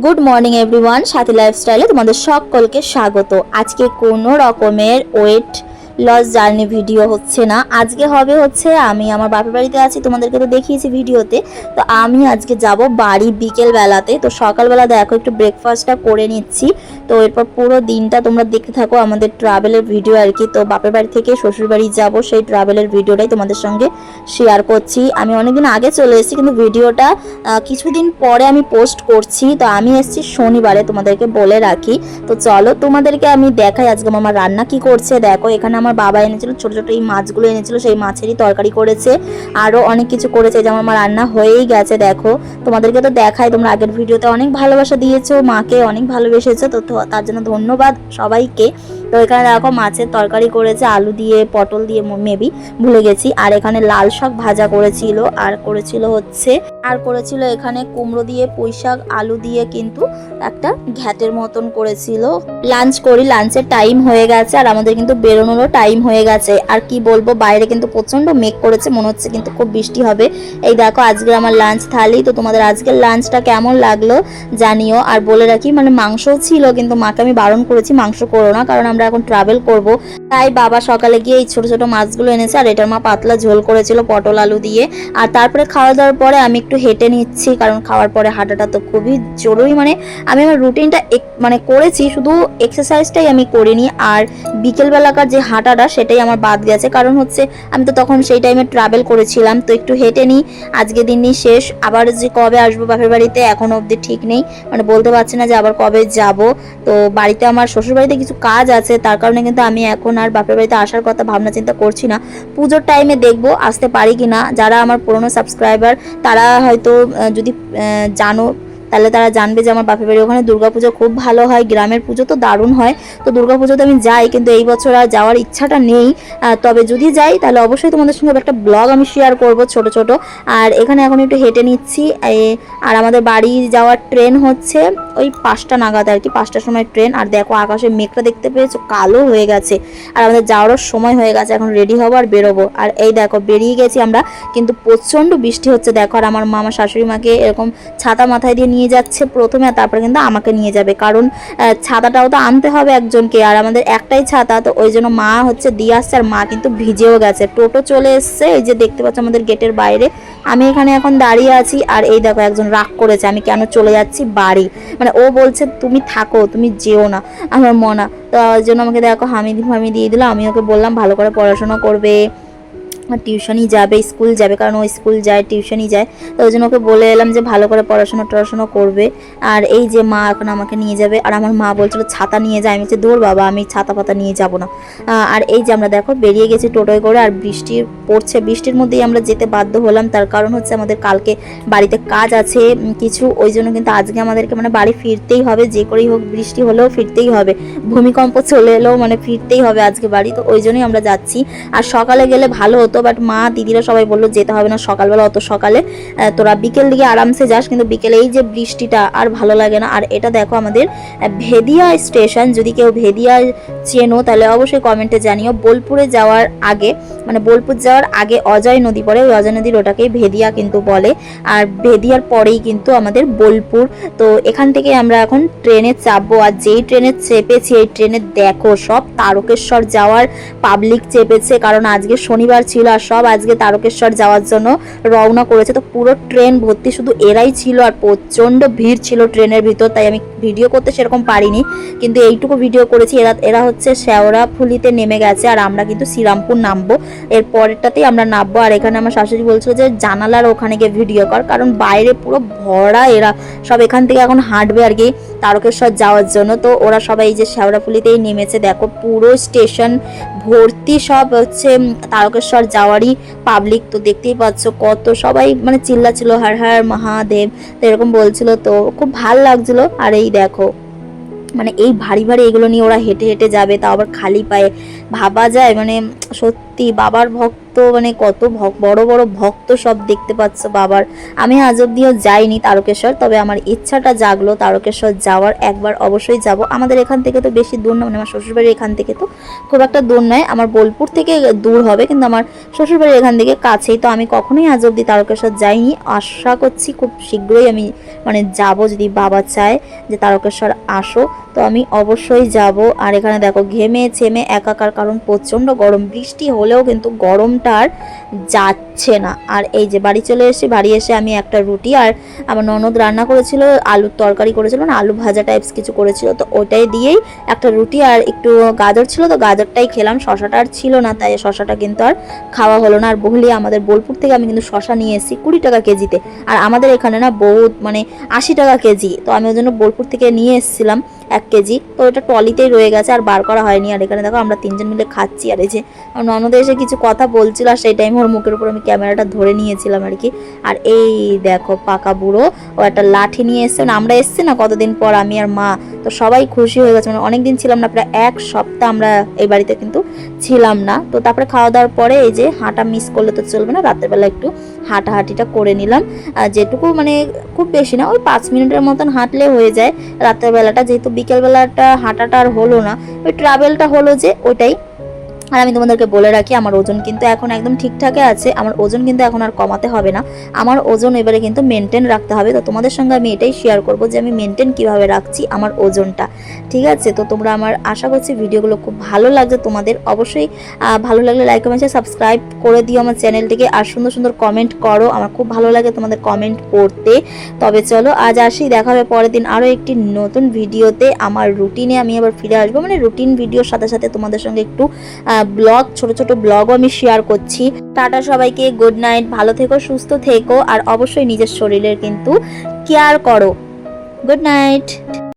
Good morning everyone সাথী লাইফস্টাইলে তোমাদের সকলকে স্বাগত। আজকে কোনো রকমের ওয়েট লস জার্নি ভিডিও হচ্ছে না। আজকে হবে হচ্ছে আমি আমার বাপের বাড়িতে আছি, তোমাদেরকে তো দেখিয়েছি ভিডিওতে। তো আমি আজকে যাব বাড়ি বিকেল বেলাতে তো সকালবেলা দেখো একটু ব্রেকফাস্টটা করে নিচ্ছি। তো এরপর পুরো দিনটা তোমরা দেখতে থাকো আমাদের ট্রাভেলের ভিডিও আর কি। তো বাপের বাড়ি থেকে শ্বশুর বাড়ি যাব, সেই ট্রাভেলের ভিডিওটাই তোমাদের সঙ্গে শেয়ার করছি। আমি অনেকদিন আগে চলে এসেছি, কিন্তু ভিডিওটা কিছুদিন পরে আমি পোস্ট করছি। তো আমি এসেছি শনিবারে, তোমাদেরকে বলে রাখি। তো চলো তোমাদেরকে আমি দেখাই আজকে আমার রান্না কি করছে। দেখো, এখানে আমার বাবা এনেছিল, ছোট ছোট এই মাছগুলো এনেছিল, সেই মাছেরই তরকারি করেছে, আরও অনেক কিছু করেছে, যেমন আমার রান্না হয়েই গেছে, দেখো। তোমাদেরকে তো দেখাই, তোমরা আগের ভিডিওতে অনেক ভালোবাসা দিয়েছ, মাকে অনেক ভালোবেসেছো, তো তার জন্য ধন্যবাদ সবাইকে। তো এখানে দেখো, মাছের তরকারি করেছে, আলু দিয়ে, পটল দিয়ে মেবি, ভুলে গেছি। আর এখানে লাল শাক ভাজা করেছিল, আর করেছিল হচ্ছে, আর করেছিল এখানে কুমড়ো দিয়ে পুঁই শাক, আলু দিয়ে কিন্তু একটা ঘ্যাটের মতন করেছিল। লাঞ্চ করি, লাঞ্চের টাইম হয়ে গেছে, আর আমাদের কিন্তু বেরোনোরও টাইম হয়ে গেছে। আর কি বলব, বাইরে কিন্তু প্রচণ্ড মেঘ করেছে, মনে হচ্ছে কিন্তু খুব বৃষ্টি হবে। এই দেখো, আজকে আমার লাঞ্চ থালি, তো তোমাদের আজকের লাঞ্চটা কেমন লাগল জানিও। আর বলে রাখি মানে মাংসও ছিল, কিন্তু মাকে আমি বারণ করেছি, মাংস করো না, কারণ আমরা এখন ট্রাভেল করব। তাই বাবা সকালে গিয়ে এই ছোট ছোট মাছগুলো এনেছে আর এটার মা পাতলা ঝোল করেছিল পটল আলু দিয়ে। আর তারপরে খাওয়া দাওয়ার পরে আমি একটু হেঁটে নিচ্ছি, কারণ খাওয়ার পরে হাঁটাটা তো খুবই জরুরি। মানে আমি আমার রুটিনটা মানে করেছি, শুধু এক্সারসাইজটাই আমি করিনি। আর বিকেলবেলাকার যে হাঁটাটা, সেটাই আমার বাদ গেছে। কারণ হচ্ছে, আমি তো তখন সেই টাইমে ট্রাভেল করেছিলাম। তো একটু হেঁটে নিই আজকে দিনই শেষ। আবার যে কবে আসব বাপের বাড়িতে, এখনও অবধি ঠিক নেই। মানে বলতে পারছি না যে আবার কবে যাব। তো বাড়িতে আমার শ্বশুরবাড়িতে কিছু কাজ আছে, তার কারণে কিন্তু আমি এখন আর বাপের বাড়িতে আসার কথা ভাবনা চিন্তা করছি না। পুজোর টাইমে দেখব, আসতে পারি কি না যারা আমার পুরনো সাবস্ক্রাইবার তারা হয়তো যদি জানো তাহলে তারা জানবে যে আমার বাপের বাড়ি ওখানে দুর্গাপুজো খুব ভালো হয়, গ্রামের পুজো তো দারুণ হয়। তো দুর্গাপুজোতে আমি যাই, কিন্তু এই বছর আর যাওয়ার ইচ্ছাটা নেই। তবে যদি যাই, তাহলে অবশ্যই তোমাদের সঙ্গে একটা ব্লগ আমি শেয়ার করব ছোট ছোট। আর এখানে এখন একটু হেঁটে নিচ্ছি। আর আমাদের বাড়ি যাওয়ার ট্রেন হচ্ছে ওই পাঁচটা নাগাদ আর কি, পাঁচটার সময় ট্রেন। আর দেখো আকাশে মেঘটা দেখতে পেয়েছ, কালো হয়ে গেছে। আর আমাদের যাওয়ারও সময় হয়ে গেছে, এখন রেডি হব আর বেরোবো। আর এই দেখো, বেরিয়ে গেছি আমরা, কিন্তু প্রচণ্ড বৃষ্টি হচ্ছে। দেখো, আর আমার মামা শাশুড়ি মাকে এরকম ছাতা মাথায় দিয়ে নিয়ে যাচ্ছে প্রথমে তারপরে কিন্তু আমাকে নিয়ে যাবে। কারণ ছাতাটাও তো আনতে হবে একজনকে, আর আমাদের একটাই ছাতা, তো ওই জন্য মা হচ্ছে দিয়ে আসছে, আর মা কিন্তু ভিজেও গেছে। টোটো চলে এসছে, এই যে দেখতে পাচ্ছ আমাদের গেটের বাইরে। আমি এখানে এখন দাঁড়িয়ে আছি, আর এই দেখো একজন রাগ করেছে, আমি কেন চলে যাচ্ছি বাড়ি? মানে ও বলছে, তুমি থাকো, তুমি যেও না। আমার মনা, তো ওই জন্য আমাকে দেখো হামিদি ফামি দিয়ে দিল, আমি ওকে বললাম, ভালো করে পড়াশোনা করবে। টিউশনই যাবে, স্কুল যাবে, কারণ ও স্কুল যায়, টিউশনই যায়। তো ওই জন্য ওকে বলে এলাম যে ভালো করে পড়াশোনা টড়াশোনা করবে। আর এই যে মা এখন আমাকে নিয়ে যাবে, আর আমার মা বলছিল ছাতা নিয়ে যায় আমি হচ্ছে দূর বাবা, আমি ছাতা পাতা নিয়ে যাব না। আর এই যে আমরা দেখো, বেরিয়ে গেছি টোটোয় করে, আর বৃষ্টি পড়ছে। বৃষ্টির মধ্যেই আমরা যেতে বাধ্য হলাম। তার কারণ হচ্ছে আমাদের কালকে বাড়িতে কাজ আছে কিছু। ওই জন্য কিন্তু আজকে আমাদেরকে মানে বাড়ি ফিরতেই হবে। যে করেই হোক বৃষ্টি হলেও ফিরতেই হবে। ভূমিকম্প চলে এলেও মানে ফিরতেই হবে আজকে বাড়ি। তো ওই জন্যই আমরা যাচ্ছি। আর সকালে গেলে ভালো হতো। বাট মা দিদিরা সবাই বলল যেতে হবে না সকালবেলা, অত সকালে। তোরা বিকেল দিকে আরামসে যাস, কিন্তু বিকেলে এই যে বৃষ্টিটা আর ভালো লাগে না। আর এটা দেখো আমাদের ভেদিয়া স্টেশন। যদি কেউ ভেদিয়া চেনো, তাহলে অবশ্যই কমেন্টে জানিও। বোলপুরে যাওয়ার আগে মানে বোলপুর যাওয়ার আগে অজয় নদী পড়ে। ওই অজয় নদীর ওটাকেই ভেদিয়া কিন্তু বলে। আর ভেদিয়ার পরেই কিন্তু আমাদের বোলপুর। তো এখান থেকে আমরা এখন ট্রেনে চাপবো। আর যেই ট্রেনে চেপেছি, এই ট্রেনে দেখো সব তারকেশ্বর যাওয়ার পাবলিক চেপেছে। কারণ আজকে শনিবার ছিল আর সব আজকে তারকেশ্বর যাওয়ার জন্য রওনা করেছে। তো পুরো ট্রেন ভর্তি শুধু এরাই ছিল আর প্রচণ্ড ভিড় ছিল ট্রেনের ভিতর, তাই আমি ভিডিও করতে সেরকম পারিনি। কিন্তু এইটুকু ভিডিও করেছি, এরা এরা হচ্ছে শেওড়া ফুলিতে নেমে গেছে আর আমরা কিন্তু শ্রীরামপুর নামবো। এর পরেরটাতেই আমরা নামবো আর এখানে আমার শাশুড়ি বলছিল যে জানালার ওখানে গিয়ে ভিডিও কর, কারণ বাইরে পুরো ভরা এরা। সব এখান থেকে এখন হাঁটবে আর কি তারকেশ্বর যাওয়ার জন্য। তো ওরা সবাই এই যে শেওড়াফুলিতেই নেমেছে, দেখো পুরো স্টেশন ভর্তি সব হচ্ছে তারকেশ্বর যাওয়ারই পাবলিক তো দেখতেই পাচ্ছ কত সবাই মানে চিল্লাছিল হার হার, মহাদেব, তো এরকম বলছিল। তো খুব ভালো লাগছিল। আর এই দেখো মানে এই ভারী ভারী এগুলো নিয়ে ওরা হেঁটে হেঁটে যাবে তা আবার খালি পায়ে। ভাবা যায় মানে সত্যি সত্যি বাবার ভক্ত মানে কত বড় বড় ভক্ত সব দেখতে পাচ্ছ বাবার। আমি আজ অব্দিও যাইনি তারকেশ্বর, তবে আমার ইচ্ছাটা জাগলো তারকেশ্বর যাওয়ার। একবার অবশ্যই যাব। আমাদের এখান থেকে তো বেশি দূর না মানে আমার শ্বশুরবাড়ির এখান থেকে তো খুব একটা দূর নয়। আমার বোলপুর থেকে দূর হবে, কিন্তু আমার শ্বশুরবাড়ির এখান থেকে কাছেই। তো আমি কখনোই আজ অব্দি তারকেশ্বর যাইনি। আশা করছি খুব শীঘ্রই আমি মানে যাব যদি বাবা চায় যে তারকেশ্বর আসো। তো আমি অবশ্যই যাব। আর এখানে দেখো, ঘেমে ছেমে একাকার কারণ প্রচণ্ড গরম। বৃষ্টি হলেও কিন্তু গরমটার আর যাচ্ছে না। আর এই যে বাড়ি চলে এসে, বাড়ি এসে আমি একটা রুটি আর আমার ননদ রান্না করেছিল, আলুর তরকারি করেছিল না, আলু ভাজা টাইপস কিছু করেছিল। তো ওটাই দিয়েই একটা রুটি আর একটু গাজর ছিল, তো গাজরটাই খেলাম। শশাটা আর ছিল না, তাই শশাটা কিন্তু আর খাওয়া হলো না। আর বহলি আমাদের বোলপুর থেকে আমি কিন্তু শশা নিয়ে এসেছি কুড়ি টাকা কেজিতে। আর আমাদের এখানে না বহুত মানে আশি টাকা কেজি। তো আমি ওই জন্য বোলপুর থেকে নিয়ে এসেছিলাম এক কেজি। তো ওটা টলিতেই রয়ে গেছে, আর বার করা হয়নি। আর এখানে দেখো আমরা তিনজন মিলে খাচ্ছি। আর এই যে ননদে এসে কিছু কথা বলছিল, আর সেই টাইম ওর মুখের উপর আমি ক্যামেরাটা ধরে নিয়েছিলাম আর কি। আর এই দেখো পাকা বুড়ো, ও একটা লাঠি নিয়ে এসছে। মানে আমরা এসছি না কতদিন পর, আমি আর মা। তো সবাই খুশি হয়ে গেছে। মানে অনেকদিন ছিলাম না, প্রায় এক সপ্তাহ আমরা এই বাড়িতে কিন্তু ছিলাম না। তো তারপরে খাওয়া দাওয়ার পরে এই যে হাঁটা মিস করলে তো চলবে না রাতের বেলা একটু হাঁটাহাঁটিটা করে নিলাম। আর যেটুকু মানে খুব বেশি না, ওই পাঁচ মিনিটের মতন হাঁটলে হয়ে যায়। রাতের বেলাটা যেহেতু বিকেলবেলাটা হাঁটাটা আর হলো না, ওই ট্রাভেলটা হলো যে ওইটাই। আর আমি তোমাদেরকে বলে রাখি, আমার ওজন কিন্তু এখন একদম ঠিকঠাকই আছে। আমার ওজন কিন্তু এখন আর কমাতে হবে না। আমার ওজন এবারে কিন্তু মেনটেন রাখতে হবে। তো তোমাদের সঙ্গে আমি এটাই শেয়ার করব যে আমি মেনটেন কীভাবে রাখছি আমার ওজনটা। ঠিক আছে? তো তোমরা আমার আশা করছি ভিডিওগুলো খুব ভালো লাগছে তোমাদের। অবশ্যই ভালো লাগলে লাইক কমেন্ট সাবস্ক্রাইব করে দিও আমার চ্যানেলটিকে। আর সুন্দর সুন্দর কমেন্ট করো। আমার খুব ভালো লাগে তোমাদের কমেন্ট পড়তে। তবে চলো, আজ আসি। দেখা হবে পরের দিন আরও একটি নতুন ভিডিওতে। আমার রুটিনে আমি আবার ফিরে আসব। মানে রুটিন ভিডিওর সাথে সাথে তোমাদের সঙ্গে একটু ব্লগ, ছোট ছোট ব্লগও আমি শেয়ার করছি। টাটা সবাইকে গুড নাইট ভালো থেকো, সুস্থ থেকো, আর অবশ্যই নিজের শরীরের কিন্তু কেয়ার করো। Good night